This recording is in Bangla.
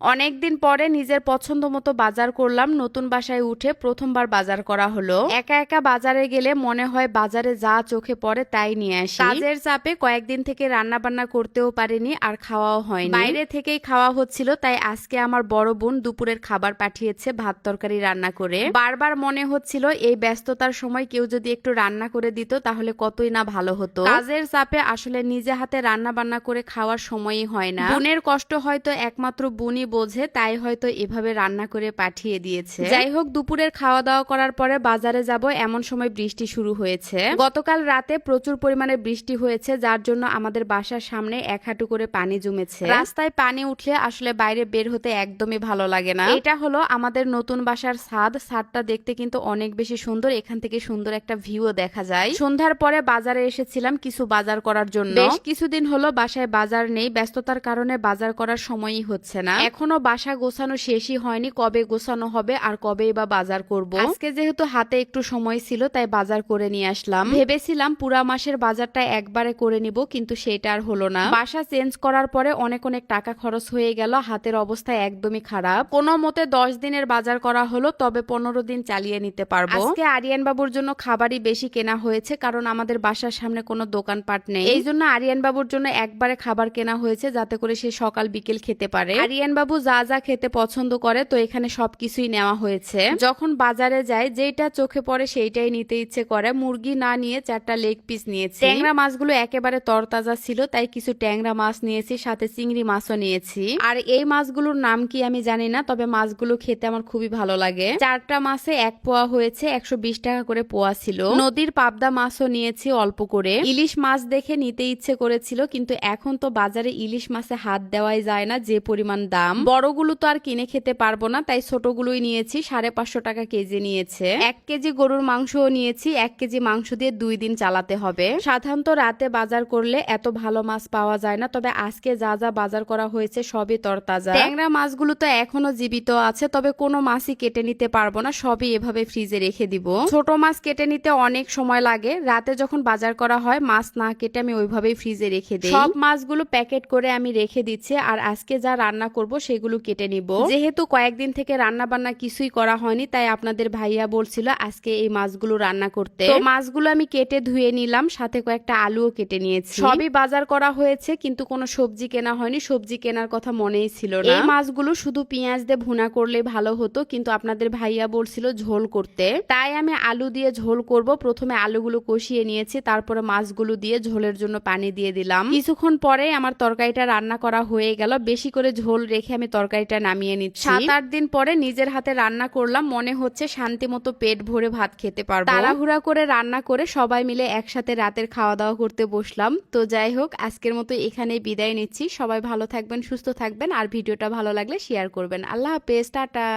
অনেকদিন পরে নিজের পছন্দ মতো বাজার করলাম, নতুন বাসায় উঠে প্রথমবার বাজার করা হলো। একা একা বাজারে গেলে মনে হয় বাজারে যা চোখে পড়ে তাই নিয়ে আসি। কাজের চাপে কয়েকদিন থেকে রান্না বান্না করতেও পারিনি আর খাওয়াও হয়নি। বাইরে থেকেই খাওয়া হচ্ছিল, তাই আজকে আমার বড় বোন দুপুরের খাবার পাঠিয়েছে ভাত তরকারি রান্না করে। বারবার মনে হচ্ছিল এই ব্যস্ততার সময় কেউ যদি একটু রান্না করে দিত তাহলে কতই না ভালো হতো। কাজের চাপে আসলে নিজে হাতে রান্না বান্না করে খাওয়ার সময়ই হয় না। বোনের কষ্ট হয়তো একমাত্র বোনই বোঝে তাই হয়তো এভাবে রান্না করে পাঠিয়ে দিয়েছে। যাই হোক দুপুরের খাওয়া দাওয়া করার পরে বাজারে যাব এমন সময় বৃষ্টি শুরু হয়েছে। গতকাল রাতে প্রচুর পরিমাণে বৃষ্টি হয়েছে যার জন্য আমাদের বাসার সামনে এক হাঁটু করে পানি জমেছে। রাস্তায় পানি উঠলে আসলে বাইরে বের হতে একদমই ভালো লাগে না। এটা হলো আমাদের নতুন বাসার ছাদ ছাদটা দেখতে কিন্তু অনেক বেশি সুন্দর। এখান থেকে সুন্দর একটা ভিউও দেখা যায়। সন্ধ্যার পরে বাজারে এসেছিলাম কিছু বাজার করার জন্য। বেশ কিছুদিন হলো বাসায় বাজার নেই ব্যস্ততার কারণে বাজার করার সময়ই হচ্ছে না। এখনও বাসা গোছানো শেষই হয়নি কবে গোছানো হবে আর কবেই বা বাজার করব। আজকে যেহেতু হাতে একটু সময় ছিল তাই বাজার করে নিয়ে আসলাম। ভেবেছিলাম পুরা মাসের বাজারটা একবারে করে নিব কিন্তু সেটা আর হলো না। বাসা চেঞ্জ করার পরে অনেক অনেক টাকা খরচ হয়ে গেল হাতের অবস্থা একদমই খারাপ। কোনো মতে দশ দিনের বাজার করা হলো তবে পনেরো দিন চালিয়ে নিতে পারব। আজকে আরিয়ান বাবুর জন্য খাবারই বেশি কেনা হয়েছে কারণ আমাদের বাসার সামনে কোনো দোকানপাট নেই। এই জন্য আরিয়ান বাবুর জন্য একবারে খাবার কেনা হয়েছে যাতে করে সে সকাল বিকেল খেতে পারে। আরিয়ান বাবু যা যা খেতে পছন্দ করে, তো এখানে সবকিছুই নেওয়া হয়েছে। যখন বাজারে যায় যেটা চোখে পড়ে সেইটাই নিতে ইচ্ছে করে। মুরগি না নিয়ে চারটা লেগ পিস নিয়েছি। ট্যাংরা মাছগুলো একেবারে তরতাজা ছিল, তাই কিছু ট্যাংরা মাছ নিয়েছি, সাথে চিংড়ি মাছও নিয়েছি। আর এই মাছগুলোর নাম কি আমি জানি না, তবে মাছগুলো খেতে আমার খুবই ভালো লাগে। চারটা মাছে এক পোয়া হয়েছে, একশো বিশ টাকা করে পোয়া ছিল। নদীর পাবদা মাছও নিয়েছি অল্প করে। ইলিশ মাছ দেখে নিতে ইচ্ছে করেছিল, কিন্তু এখন তো বাজারে ইলিশ মাছে হাত দেওয়াই যায় না, যে পরিমাণ দাম। বড়গুলো তো আর কিনে খেতে পারব না তাই ছোটগুলোই নিয়েছি সাড়ে পাঁচশো টাকা কেজি নিয়েছে। এক কেজি গরুর মাংসও নিয়েছি এক কেজি মাংস দিয়ে দুই দিন চালাতে হবে। সাধারণত রাতে বাজার করলে এত ভালো মাছ পাওয়া যায় না তবে আজকে যা যা বাজার করা হয়েছে সবই তরতাজা। ট্যাংরা মাছগুলো তো এখনও জীবিত আছে তবে কোনো মাছই কেটে নিতে পারব না সবই এভাবে ফ্রিজে রেখে দিব। ছোট মাছ কেটে নিতে অনেক সময় লাগে রাতে যখন বাজার করা হয় মাছ না কেটে আমি ওইভাবেই ফ্রিজে রেখে দিই। সব মাছগুলো প্যাকেট করে আমি রেখে দিচ্ছি আর আজকে যা রান্না করব সেগুলো কেটে নিব। যেহেতু কয়েকদিন থেকে রান্না বান্না কিছুই করা হয়নি তাই আপনাদের ভাইয়া বলছিল আজকে এই মাছগুলো রান্না করতে। তো মাছগুলো আমি কেটে ধুয়ে নিলাম সাথে কয়েকটা আলুও কেটে নিয়েছি। সবই বাজার করা হয়েছে কিন্তু কোনো সবজি কেনা হয়নি। সবজি কেনার কথা মনেই ছিল না। এই মাছগুলো শুধু পেঁয়াজ দিয়ে ভুনা করলে ভালো হতো কিন্তু আপনাদের ভাইয়া বলছিল ঝোল করতে। তাই আমি আলু দিয়ে ঝোল করব। প্রথমে আলুগুলো কষিয়ে নিয়েছি তারপরে মাছগুলো দিয়ে ঝোলের জন্য পানি দিয়ে দিলাম। কিছুক্ষণ পরে আমার তরকারিটা রান্না করা হয়ে গেল। বেশি করে ঝোল রেখে আমি তরকারিটা নামিয়ে নিচ্ছি। সাত আট দিন পরে নিজের হাতে রান্না করলাম মনে হচ্ছে শান্তি মতো পেট ভরে ভাত খেতে পারব। তাড়াহুড়া করে রান্না করে সবাই মিলে একসাথে রাতের খাওয়া দাওয়া করতে বসলাম। তো যাই হোক আজকের মতো এখানে বিদায় নিচ্ছি। সবাই ভালো থাকবেন সুস্থ থাকবেন আর ভিডিওটা ভালো লাগলে শেয়ার করবেন। আল্লাহ হাফেজ টাটা।